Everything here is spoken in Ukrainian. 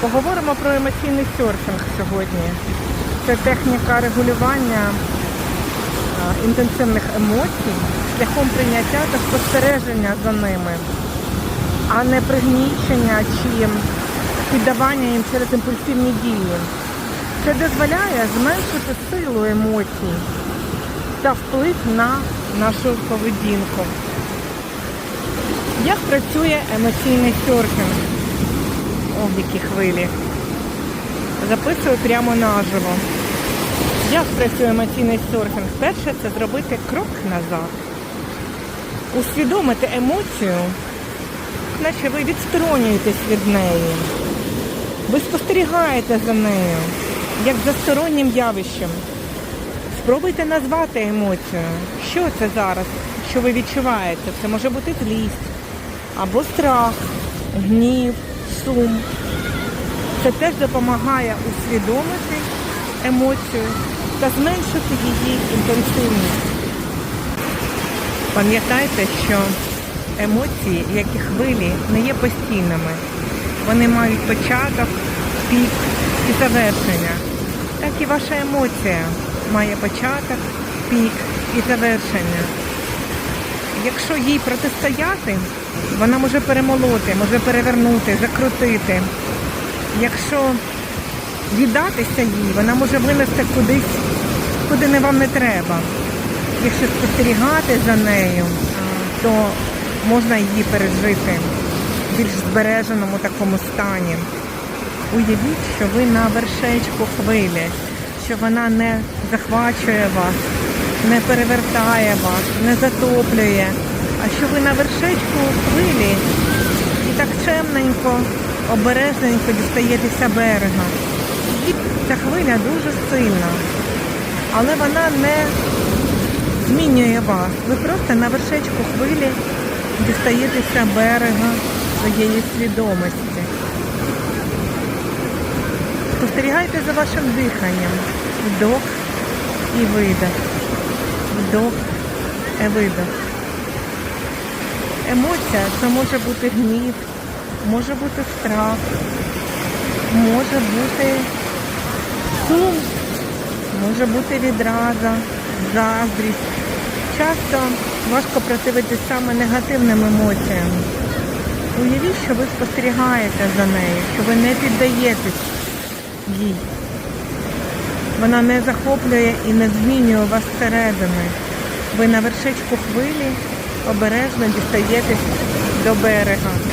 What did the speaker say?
Поговоримо про емоційний серфінг сьогодні. Це техніка регулювання інтенсивних емоцій шляхом прийняття та спостереження за ними, а не пригнічення чи піддавання їм через імпульсивні дії. Це дозволяє зменшити силу емоцій та вплив на нашу поведінку. Як працює емоційний серфінг? О, які хвилі. Записую прямо наживо. Як працює емоційний серфінг? Перше це зробити крок назад. Усвідомити емоцію, наче ви відсторонюєтесь від неї. Ви спостерігаєте за нею, як за стороннім явищем. Спробуйте назвати емоцію. Що це зараз, що ви відчуваєте? Це може бути злість, або страх, гнів, сум. Це теж допомагає усвідомити емоцію та зменшити її інтенсивність. Пам'ятайте, що емоції, як і хвилі, не є постійними. Вони мають початок, пік і завершення. Так і ваша емоція має початок, пік і завершення. Якщо їй протистояти, вона може перемолоти, може перевернути, закрутити. Якщо віддатися їй, вона може винести кудись, куди не вам не треба. Якщо спостерігати за нею, то можна її пережити в більш збереженому такому стані. Уявіть, що ви на вершечку хвилі, що вона не захвачує вас, не перевертає вас, не затоплює, а що ви на вершечку хвилі і так чемненько, обережненько дістаєтеся берега. І ця хвиля дуже сильна, але вона не змінює вас. Ви просто на вершечку хвилі дістаєтеся берега своєї свідомості. Спостерігайте за вашим диханням. Вдох і видох. Вдох видох. Емоція це може бути гнів, може бути страх, може бути сум, може бути відраза, заздрість. Часто важко противитись саме негативним емоціям. Уявіть, що ви спостерігаєте за нею, що ви не піддаєтесь їй. Вона не захоплює і не змінює вас зсередини. Ви на вершечку хвилі обережно дістаєтесь до берега.